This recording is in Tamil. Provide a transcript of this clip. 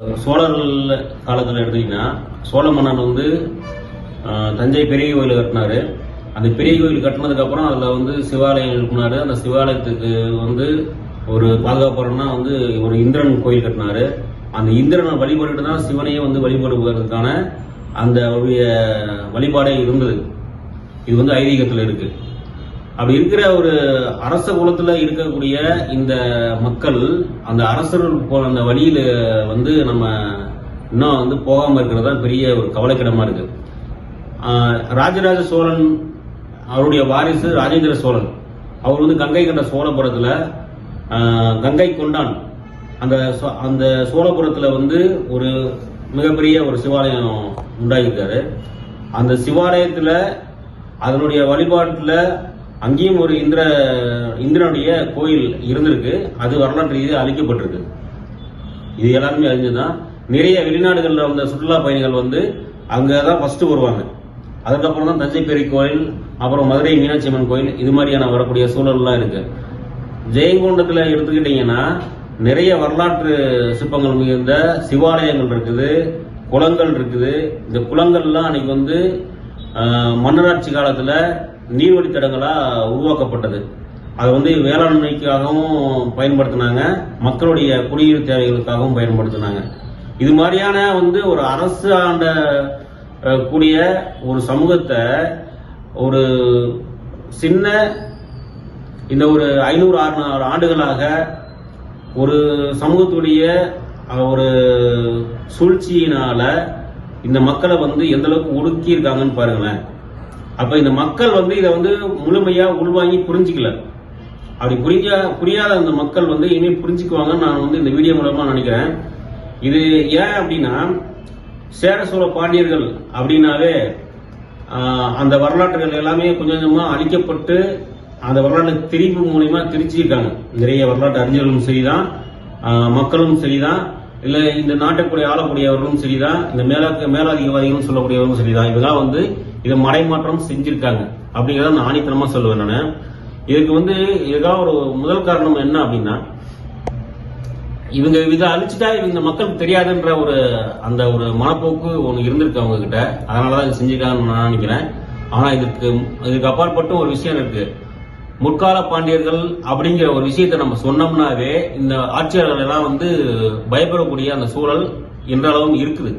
சோழர்கள் காலத்தில் எடுத்தீங்கன்னா சோழ மன்னன் வந்து தஞ்சை பெரிய கோயில் கட்டினாரு. அந்த பெரிய கோயில் கட்டினதுக்கப்புறம் அதில் வந்து சிவாலயம் எழுப்பினாரு அந்த சிவாலயத்துக்கு வந்து ஒரு பாதுகாப்புறன்னா வந்து ஒரு இந்திரன் கோயில் கட்டினாரு. அந்த இந்திரனை வழிபட்டு தான் சிவனையே வந்து வழிபடுவதற்கான அந்த அவருடைய வழிபாடே இருந்தது. இது வந்து ஐதீகத்தில் இருக்குது அப்படி இருக்கிற ஒரு அரச குலத்துல இருக்கக்கூடிய இந்த மக்கள் அந்த அரசர்கள் போன அந்த வழியில வந்து நம்ம இன்னும் வந்து போகாம இருக்கிறது தான் பெரிய ஒரு கவலைக்கிடமா இருக்கு. ராஜராஜ சோழன் அவருடைய வாரிசு ராஜேந்திர சோழன். அவர் வந்து கங்கை கொண்ட சோழபுரத்துல கங்கை கொண்டான். அந்த சோ- அந்த சோழபுரத்துல வந்து ஒரு மிகப்பெரிய ஒரு சிவாலயம் உண்டாகியிருக்காரு அந்த சிவாலயத்துல அதனுடைய வழிபாட்டுல அங்கேயும் ஒரு இந்திர இந்திரனுடைய கோயில் இருந்திருக்கு. அது வரலாற்று ரீதியாக அழிக்கப்பட்டிருக்கு. இது எல்லாருமே அறிஞ்சுதான். நிறைய வெளிநாடுகளில் வந்த சுற்றுலா பயணிகள் வந்து அங்கே தான் ஃபஸ்ட்டு வருவாங்க. அதுக்கப்புறம் தான் தஞ்சை பெரிய கோயில் அப்புறம் மதுரை மீனாட்சி அம்மன் கோயில் இது மாதிரியான வரக்கூடிய சூழல்லாம் இருக்கு. ஜெயங்கொண்டத்தில் எடுத்துக்கிட்டிங்கன்னா நிறைய வரலாற்று சிற்பங்கள் மிகுந்த சிவாலயங்கள் இருக்குது குளங்கள் இருக்குது. இந்த குளங்கள்லாம் அன்னைக்கு வந்து மன்னராட்சி காலத்தில் நீர்வழித்தடங்களாக உருவாக்கப்பட்டது. அதை வந்து வேளாண்மைக்காகவும் பயன்படுத்தினாங்க. மக்களுடைய குடிநீர் தேவைகளுக்காகவும் பயன்படுத்தினாங்க. இது மாதிரியான வந்து ஒரு அரசு ஆண்ட கூடிய ஒரு சமூகத்தை ஒரு சின்ன இந்த ஒரு ஐநூறு அறுநூறு ஆண்டுகளாக ஒரு சமூகத்துடைய ஒரு சூழ்ச்சியினால இந்த மக்களை வந்து எந்த அளவுக்கு ஒடுக்கி இருக்காங்கன்னு பாருங்களேன். அப்ப இந்த மக்கள் வந்து இதை வந்து முழுமையா உள்வாங்கி புரிஞ்சுக்கல. அப்படி புரிஞ்ச புரியாத அந்த மக்கள் வந்து இனிமே புரிஞ்சுக்குவாங்கன்னு நான் வந்து இந்த வீடியோ மூலமா நினைக்கிறேன். இது ஏன் அப்படின்னா சேர சோழ பாண்டியர்கள் அப்படின்னாவே அந்த வரலாற்றுகள் எல்லாமே கொஞ்சம் கொஞ்சமா அழிக்கப்பட்டு அந்த வரலாற்று திரிப்பு மூலியமா திரிச்சிருக்காங்க. நிறைய வரலாற்று அறிஞர்களும் சரிதான் மக்களும் சரிதான். இல்ல இந்த நாட்டுக்குடைய ஆளக்கூடியவர்களும் சரிதான் இந்த மேலாக்க மேலாதிகவாதிகளும் சொல்லக்கூடியவர்களும் சரிதான். இதெல்லாம் வந்து இதை மடைமாற்றம் செஞ்சிருக்காங்க. அப்படிங்கிறத நான் ஆணித்தனமா சொல்லுவேன் நான். இதுக்கு வந்து இதுக்காக ஒரு முதல் காரணம் என்ன அப்படின்னா இவங்க இதை அழிச்சிட்டா இவங்க இந்த மக்களுக்கு தெரியாதுன்ற ஒரு அந்த ஒரு மனப்போக்கு ஒன்று இருந்திருக்கு அவங்க கிட்ட அதனாலதான் இது செஞ்சிருக்காங்கன்னு நான் நினைக்கிறேன். ஆனா இதுக்கு இதுக்கு அப்பாற்பட்டும் ஒரு விஷயம் இருக்கு. முற்கால பாண்டியர்கள் அப்படிங்கிற ஒரு விஷயத்த நம்ம சொன்னோம்னாவே இந்த ஆட்சியாளர்கள் எல்லாம் வந்து பயப்படக்கூடிய அந்த சூழல் இன்றளவும் இருக்குது.